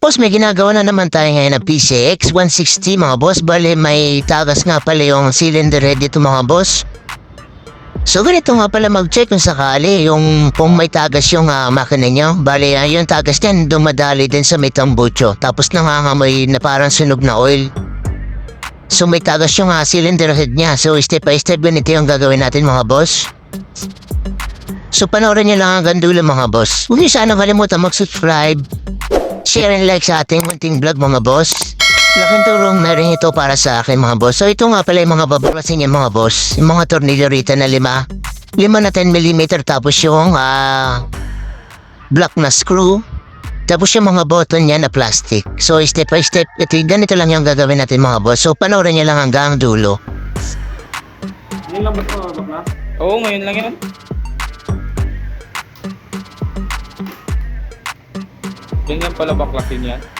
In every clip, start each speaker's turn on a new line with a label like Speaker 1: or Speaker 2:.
Speaker 1: Boss, may ginagawa na naman tayo ngayon ng PCX 160 mga boss. Bale, may tagas nga pala yung cylinder head dito mga boss. So ganito nga pala mag-check kung sakali yung kung may tagas yung ah, makina nyo. Bale, ah, yung tagas niyan dumadali din sa may tambucho. Tapos nangangamoy na parang sunog na oil. So may tagas yung ah, cylinder head niya. So step by step ganito yung gagawin natin mga boss. So panoorin niyo lang hanggang dulo mga boss. Huwag niyo sana kalimutan mag-subscribe, share and like sa ating munting vlog mga boss. Laking tulong na rin ito para sa akin mga boss. So ito nga pala yung mga babaklasin niya mga boss. Yung mga tornilyo rito na lima. Lima na 10mm tapos yung ah black na screw. Tapos yung mga button niya na plastic. So step by step, ito, ganito lang yung gagawin natin mga boss. So panoorin niyo lang hanggang dulo.
Speaker 2: Yun lang ba ito?
Speaker 3: Oo, ngayon lang yan. Ganyan pala baklasin yan.
Speaker 4: I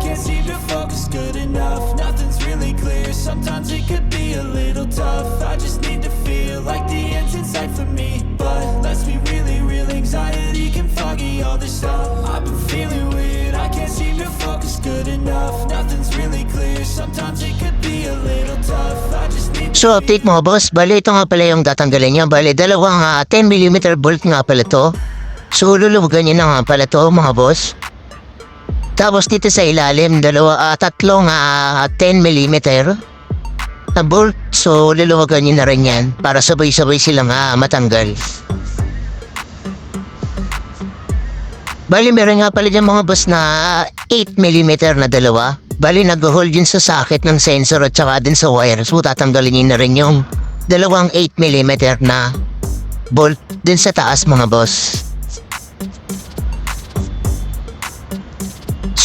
Speaker 5: can't seem to focus good enough. Nothing's really clear, sometimes it could be a little tough. I just need to feel like the end's in sight for me. But let's be really real, anxiety can foggy all this stuff. I've been feeling weird, I can't seem to focus good enough. Nothing's really clear, sometimes it could be a little tough. I just need
Speaker 1: So update mo boss, bali ito nga pala yung tatanggalin niya. Bali dalawang ah, 10mm bolt nga pala to. So luluwagan niya na nga pala to mga boss. Tapos dito sa ilalim, dalawa, ah, tatlong ah, 10mm na bolt. So luluwagan niya na rin yan para sabay-sabay silang ah, matanggal. Bali meron nga pala dyan mga boss na 8mm na dalawa. Bali nag-hold yun sa socket ng sensor at saka din sa wire. So tatanggalin niyo na rin yung dalawang 8mm na bolt din sa taas mga boss.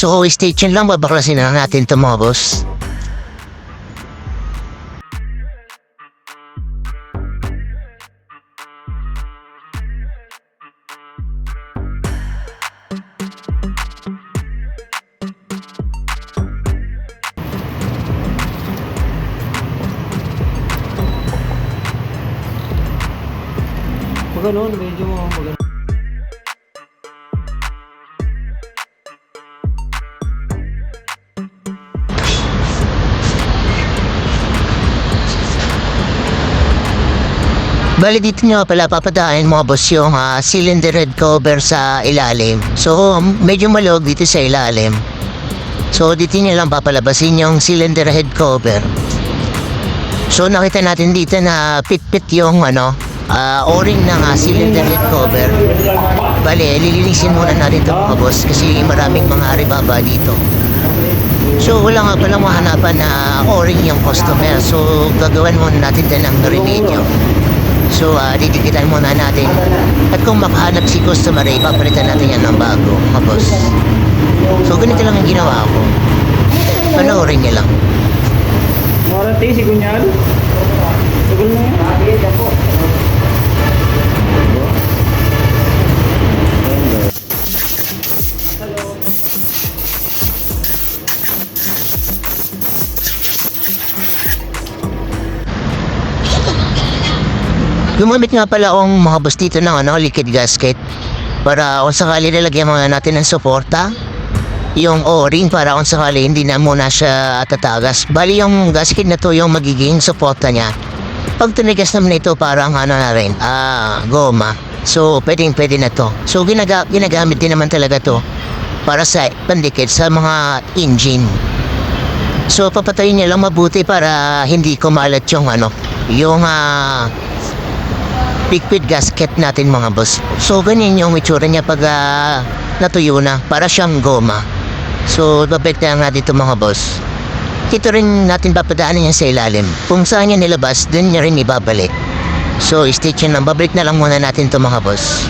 Speaker 1: So stay tuned lang, babaklasin na natin ito mga boss.
Speaker 2: Pag ganun, medyo mo
Speaker 1: Bali dito nyo pala papadaan mga boss yung ah, cylinder head cover sa ilalim. So medyo malog dito sa ilalim. So dito nyo lang papalabasin yung cylinder head cover. So nakita natin dito na pit-pit yung ano, ah, o-ring ng ah, cylinder head cover. Bale, lilinisin muna natin ito mga boss kasi maraming mga aribaba dito. So wala nga palang mahanapan na o-ring yung customer. So gagawin muna natin din ang remedyo. So uh, didikitan muna natin. At kung makahanap si customer, eh, papalitan natin yan ng bago, mga boss. So ganito lang ang ginawa ko. Panoorin niya lang.
Speaker 2: Warranty si Kunyal. Tagal na yan.
Speaker 1: Gumamit nga pala akong mga boss dito ng ano, liquid gasket. Para kung sakali nilagyan muna natin ng suporta. Yung o-ring para kung sakali hindi na muna siya tatagas. Bali yung gasket na to yung magiging suporta niya. Pag tinigas naman ito parang ano na rin, ah, goma. So pwedeng pwede na to. So ginaga ginagamit din naman talaga to para sa pandikit sa mga engine. So papatayin niya lang mabuti para hindi kumalat yung ano, yung ah, liquid gasket natin mga boss. So ganyan yung itsura niya pag ah, natuyo na, para siyang goma. So na nga dito mga boss. Dito rin natin papadaanan niya sa ilalim. Kung saan niya nilabas, dun niya rin ibabalik. So stay tuned lang, babalik na lang muna natin to mga boss.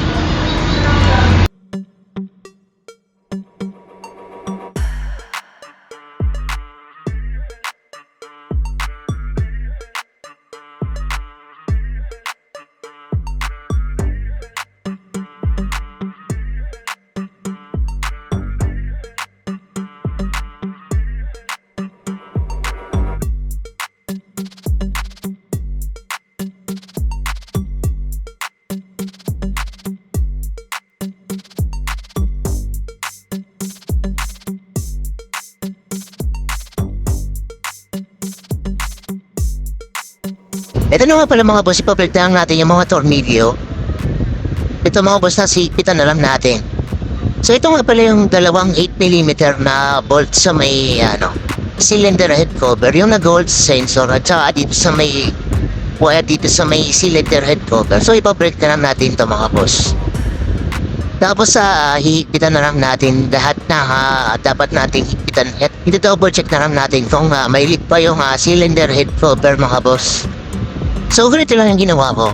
Speaker 1: Ito na nga pala mga boss, ipapalitan natin yung mga tornilyo. Ito mga boss, nasipitan na lang natin. So ito nga pala yung dalawang 8mm na bolt sa may ano, cylinder head cover, yung na gold sensor at saka dito sa may wire dito sa may cylinder head cover. So ipabreak na lang natin to mga boss. Tapos sa uh, hihipitan na lang natin lahat na ah, dapat nating hipitan. At ito-double check na lang natin kung uh, may leak pa yung ah, cylinder head cover mga boss. So, ganito lang yung ginawa ko.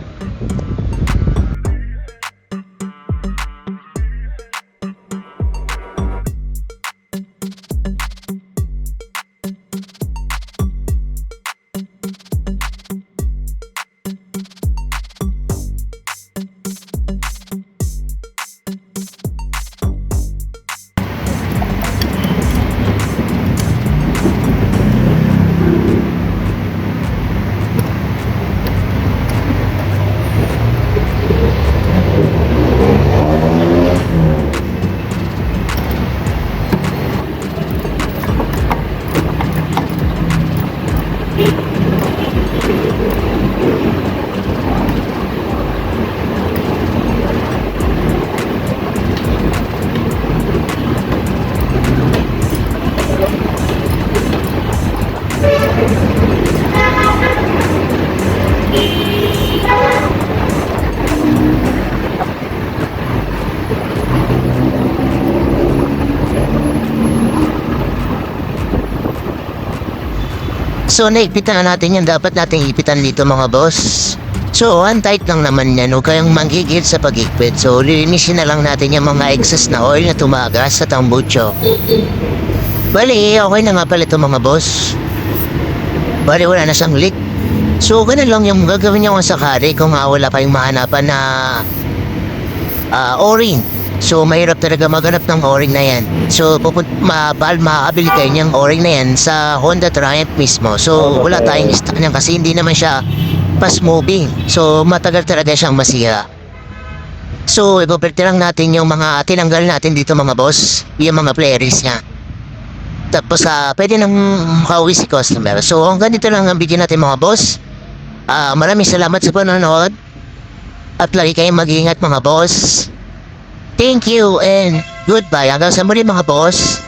Speaker 1: So, naigpitan na natin yan. Dapat nating ipitan dito mga boss. So, one tight lang naman yan. Huwag kayong manggigil sa pag-igpit. So, lilinisin na lang natin yung mga excess na oil na tumagas sa tambucho. Bali, okay na nga pala ito mga boss. Bali, wala na siyang leak. So, ganun lang yung gagawin niyo kung sakali kung nga wala kayong mahanapan na ah o-ring. So, mahirap talaga maghanap ng o-ring na yan. So, pupun ma bal makakabili kayo niyang o-ring na yan sa Honda Triumph mismo. So, wala tayong stock niyan kasi hindi naman siya fast moving. So, matagal talaga siyang masira. So, ipapirte lang natin yung mga tinanggal natin dito mga boss. Yung mga players niya. Tapos, ah, pwede nang makauwi si customer. So, hanggang dito lang ang video natin mga boss. Ah, maraming salamat sa panonood. At lagi kayong mag-iingat mga boss. Thank you and goodbye. Hanggang sa muli mga boss.